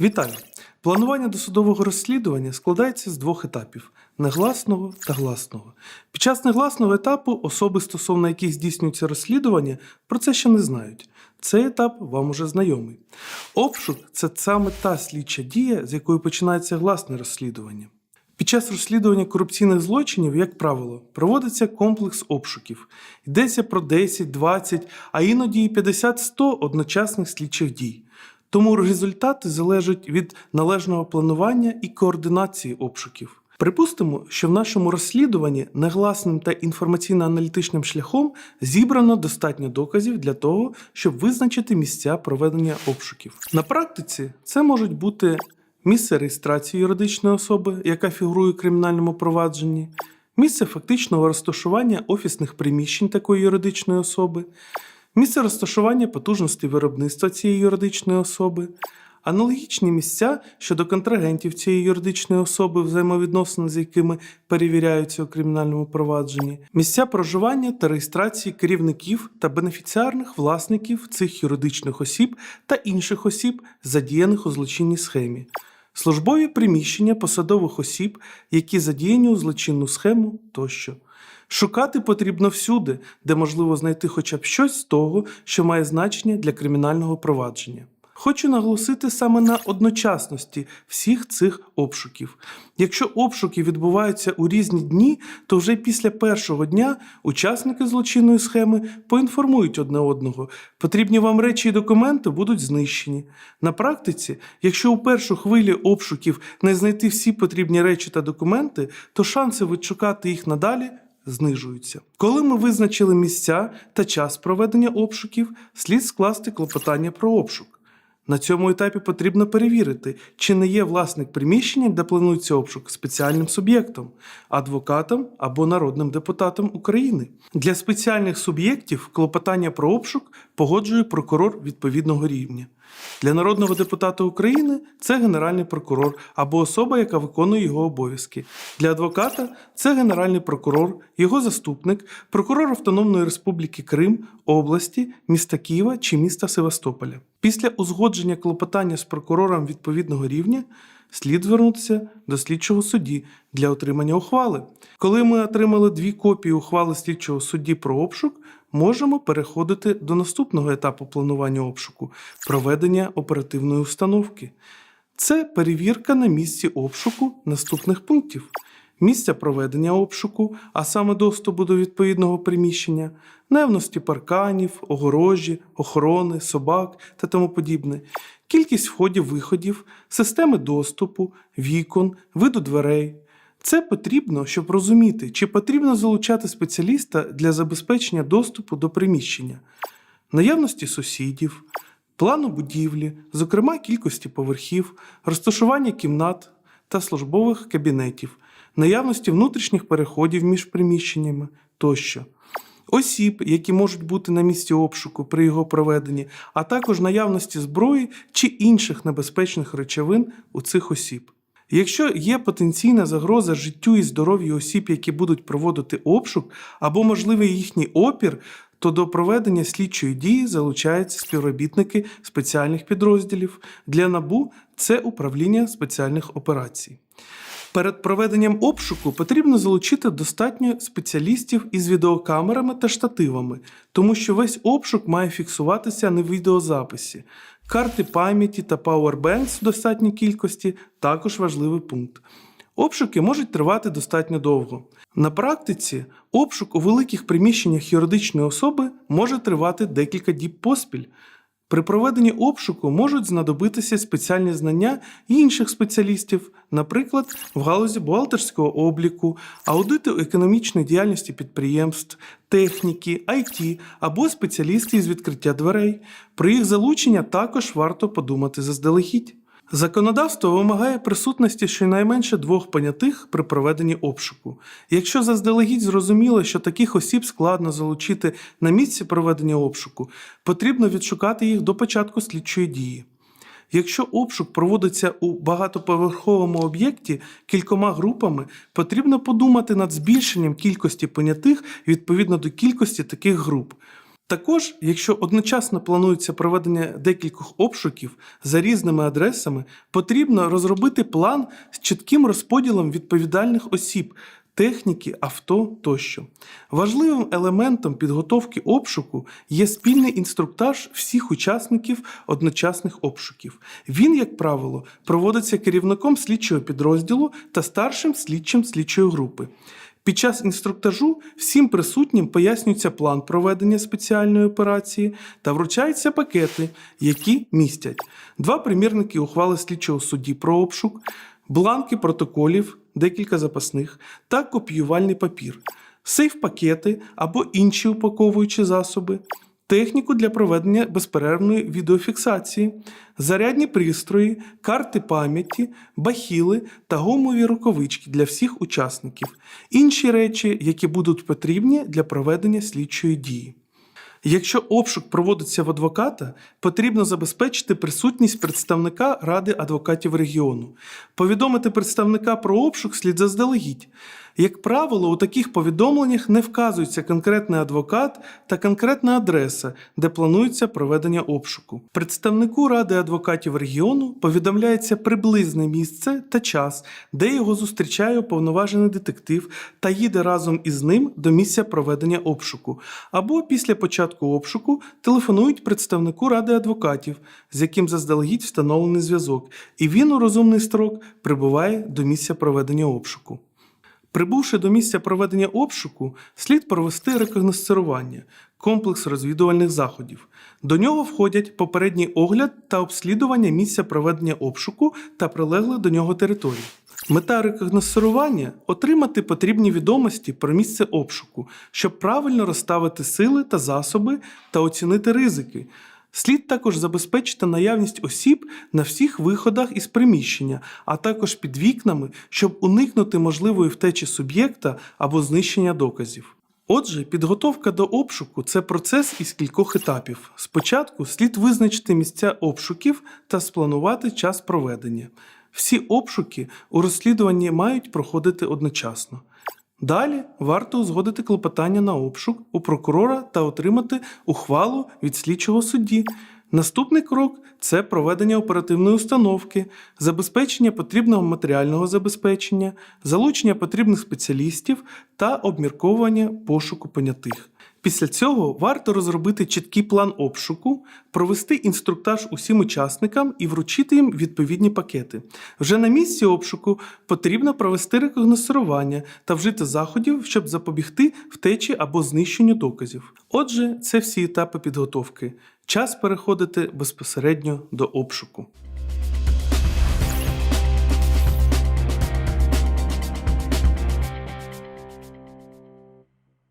Вітаю! Планування досудового розслідування складається з двох етапів негласного та гласного. Під час негласного етапу особи, стосовно яких здійснюється розслідування, про це ще не знають. Цей етап вам уже знайомий. Обшук це саме та слідча дія, з якої починається гласне розслідування. Під час розслідування корупційних злочинів, як правило, проводиться комплекс обшуків. Йдеться про 10, 20, а іноді і 50-100 одночасних слідчих дій. Тому результати залежать від належного планування і координації обшуків. Припустимо, що в нашому розслідуванні негласним та інформаційно-аналітичним шляхом зібрано достатньо доказів для того, щоб визначити місця проведення обшуків. На практиці це можуть бути місце реєстрації юридичної особи, яка фігурує у кримінальному провадженні, місце фактичного розташування офісних приміщень такої юридичної особи, місце розташування потужностей виробництва цієї юридичної особи, аналогічні місця щодо контрагентів цієї юридичної особи, взаємовідносини з якими перевіряються у кримінальному провадженні, місця проживання та реєстрації керівників та бенефіціарних власників цих юридичних осіб та інших осіб, задіяних у злочинній схемі. Службові приміщення посадових осіб, які задіяні у злочинну схему тощо. Шукати потрібно всюди, де можливо знайти хоча б щось з того, що має значення для кримінального провадження. Хочу наголосити саме на одночасності всіх цих обшуків. Якщо обшуки відбуваються у різні дні, то вже після першого дня учасники злочинної схеми поінформують одне одного. Потрібні вам речі і документи будуть знищені. На практиці, якщо у першу хвилі обшуків не знайти всі потрібні речі та документи, то шанси відшукати їх надалі знижуються. Коли ми визначили місця та час проведення обшуків, слід скласти клопотання про обшук. На цьому етапі потрібно перевірити, чи не є власник приміщення, де планується обшук, спеціальним суб'єктом, адвокатом або народним депутатом України. Для спеціальних суб'єктів клопотання про обшук погоджує прокурор відповідного рівня. Для народного депутата України це генеральний прокурор або особа, яка виконує його обов'язки. Для адвоката це генеральний прокурор, його заступник, прокурор Автономної Республіки Крим, області, міста Києва чи міста Севастополя. Після узгодження клопотання з прокурором відповідного рівня слід звернутися до слідчого судді для отримання ухвали. Коли ми отримали дві копії ухвали слідчого судді про обшук, можемо переходити до наступного етапу планування обшуку проведення оперативної установки. Це перевірка на місці обшуку наступних пунктів. Місця проведення обшуку, а саме доступу до відповідного приміщення, наявності парканів, огорожі, охорони, собак та тому подібне, кількість входів-виходів, системи доступу, вікон, виду дверей. Це потрібно, щоб розуміти, чи потрібно залучати спеціаліста для забезпечення доступу до приміщення, наявності сусідів, плану будівлі, зокрема кількості поверхів, розташування кімнат та службових кабінетів, наявності внутрішніх переходів між приміщеннями тощо. Осіб, які можуть бути на місці обшуку при його проведенні, а також наявності зброї чи інших небезпечних речовин у цих осіб. Якщо є потенційна загроза життю і здоров'ю осіб, які будуть проводити обшук, або можливий їхній опір, то до проведення слідчої дії залучаються співробітники спеціальних підрозділів. Для НАБУ це управління спеціальних операцій. Перед проведенням обшуку потрібно залучити достатньо спеціалістів із відеокамерами та штативами, тому що весь обшук має фіксуватися на відеозаписі. Карти пам'яті та пауербенкс в достатній кількості також важливий пункт. Обшуки можуть тривати достатньо довго. На практиці обшук у великих приміщеннях юридичної особи може тривати декілька діб поспіль. При проведенні обшуку можуть знадобитися спеціальні знання інших спеціалістів, наприклад, в галузі бухгалтерського обліку, аудиту економічної діяльності підприємств, техніки, IT або спеціалісти з відкриття дверей. Про їх залучення також варто подумати заздалегідь. Законодавство вимагає присутності щонайменше двох понятих при проведенні обшуку. Якщо заздалегідь зрозуміло, що таких осіб складно залучити на місці проведення обшуку, потрібно відшукати їх до початку слідчої дії. Якщо обшук проводиться у багатоповерховому об'єкті кількома групами, потрібно подумати над збільшенням кількості понятих відповідно до кількості таких груп. Також, якщо одночасно планується проведення декількох обшуків за різними адресами, потрібно розробити план з чітким розподілом відповідальних осіб, техніки, авто тощо. Важливим елементом підготовки обшуку є спільний інструктаж всіх учасників одночасних обшуків. Він, як правило, проводиться керівником слідчого підрозділу та старшим слідчим слідчої групи. Під час інструктажу всім присутнім пояснюється план проведення спеціальної операції та вручаються пакети, які містять два примірники ухвали слідчого судді про обшук, бланки протоколів, декілька запасних та копіювальний папір, сейф-пакети або інші упаковуючі засоби, техніку для проведення безперервної відеофіксації, зарядні пристрої, карти пам'яті, бахіли та гумові рукавички для всіх учасників, інші речі, які будуть потрібні для проведення слідчої дії. Якщо обшук проводиться в адвоката, потрібно забезпечити присутність представника Ради адвокатів регіону. Повідомити представника про обшук слід заздалегідь. Як правило, у таких повідомленнях не вказується конкретний адвокат та конкретна адреса, де планується проведення обшуку. Представнику Ради адвокатів регіону повідомляється приблизне місце та час, де його зустрічає уповноважений детектив та їде разом із ним до місця проведення обшуку. Або після початку обшуку телефонують представнику Ради адвокатів, з яким заздалегідь встановлений зв'язок, і він у розумний строк прибуває до місця проведення обшуку. Прибувши до місця проведення обшуку, слід провести рекогносцирування, комплекс розвідувальних заходів. До нього входять попередній огляд та обслідування місця проведення обшуку та прилеглих до нього територій. Мета рекогносцирування – отримати потрібні відомості про місце обшуку, щоб правильно розставити сили та засоби та оцінити ризики. Слід також забезпечити наявність осіб на всіх виходах із приміщення, а також під вікнами, щоб уникнути можливої втечі суб'єкта або знищення доказів. Отже, підготовка до обшуку це процес із кількох етапів. Спочатку слід визначити місця обшуків та спланувати час проведення. Всі обшуки у розслідуванні мають проходити одночасно. Далі варто узгодити клопотання на обшук у прокурора та отримати ухвалу від слідчого судді. Наступний крок це проведення оперативної установки, забезпечення потрібного матеріального забезпечення, залучення потрібних спеціалістів та обмірковування пошуку понятих. Після цього варто розробити чіткий план обшуку, провести інструктаж усім учасникам і вручити їм відповідні пакети. Вже на місці обшуку потрібно провести рекогносцирування та вжити заходів, щоб запобігти втечі або знищенню доказів. Отже, це всі етапи підготовки. Час переходити безпосередньо до обшуку.